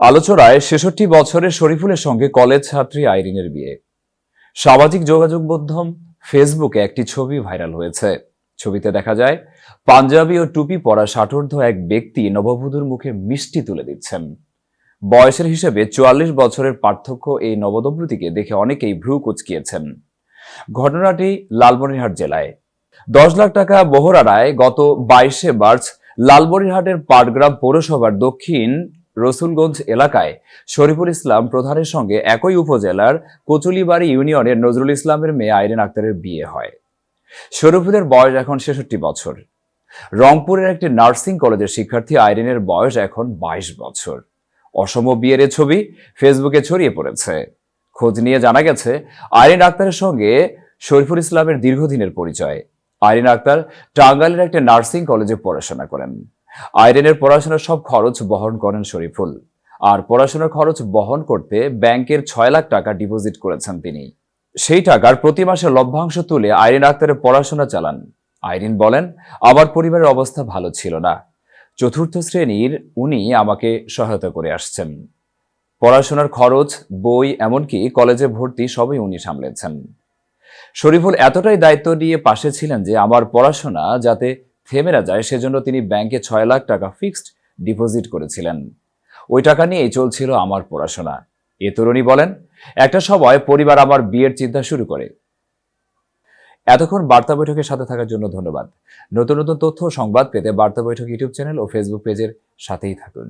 আলোচনায় ছেষট্টি বছরের শরীফুলের সঙ্গে কলেজ ছাত্রী আইরিনের বিয়ে। সামাজিক যোগাযোগ মাধ্যম ফেসবুকে একটি ছবি ভাইরাল হয়েছে। ছবিতে দেখা যায়, পাঞ্জাবি ও টুপি পরা ষাটোর্ধ এক ব্যক্তি নববধূর মুখে মিষ্টি তুলে দিচ্ছেন। বয়সের হিসেবে চুয়াল্লিশ বছরের পার্থক্য এই নবদম্পতিকে দেখে অনেকেই ভ্রু কুচকিয়েছেন। ঘটনাটি লালমনিরহাট জেলায়। দশ লাখ টাকা বহরাড়ায় গত বাইশে মার্চ লালমনিরহাটের পাটগ্রাম পৌরসভার দক্ষিণ রসুলগঞ্জ এলাকায় শরীফুল ইসলাম প্রধানের সঙ্গে একই উপজেলার কচুলিবাড়ি ইউনিয়নের নজরুল ইসলামের মেয়ে আইরিন আক্তারের বিয়ে হয়। শরীফুলের বয়স এখন ছেষট্টি বছর। রংপুরের একটি নার্সিং কলেজের শিক্ষার্থী আইরিনের বয়স এখন বাইশ বছর। অসম বিয়ের ছবি ফেসবুকে ছড়িয়ে পড়েছে। খোঁজ নিয়ে জানা গেছে, আইরিন আক্তারের সঙ্গে শরীফুল ইসলামের দীর্ঘদিনের পরিচয়। আইরিন আক্তার টাঙ্গাইলের একটি নার্সিং কলেজে পড়াশোনা করেন। আইরিনের পড়াশোনার সব খরচ বহন করেন শরীফুল। আর পড়াশোনার খরচ বহন করতে ব্যাংকের ছয় লাখ টাকা ডিপোজিট করেছেন তিনি। সেই টাকার প্রতি মাসে লভ্যাংশ তুলে আইরিন আক্তারের পড়াশোনা চালান। আইরিন বলেন, আমার পরিবারের অবস্থা ভালো ছিল না। চতুর্থ শ্রেণির উনি আমাকে সহায়তা করে আসছেন। পড়াশোনার খরচ, বই, এমনকি কলেজে ভর্তি সবই উনি সামলেছেন। শরীফুল এতটাই দায়িত্ব নিয়ে পাশে ছিলেন যে, আমার পড়াশোনা যাতে থেমে না যায়, সেজন্য তিনি ব্যাংকে ছয় লাখ টাকা ফিক্সড ডিপোজিট করেছিলেন। ওই টাকা নিয়েই চলছিল আমার পড়াশোনা। এ তরুণী বলেন, একটা সময় পরিবার আমার বিয়ের চিন্তা শুরু করে। এতক্ষণ বার্তা বৈঠকের সাথে থাকার জন্য ধন্যবাদ। নতুন নতুন তথ্য সংবাদ পেতে বার্তা বৈঠক ইউটিউব চ্যানেল ও ফেসবুক পেজের সাথেই থাকুন।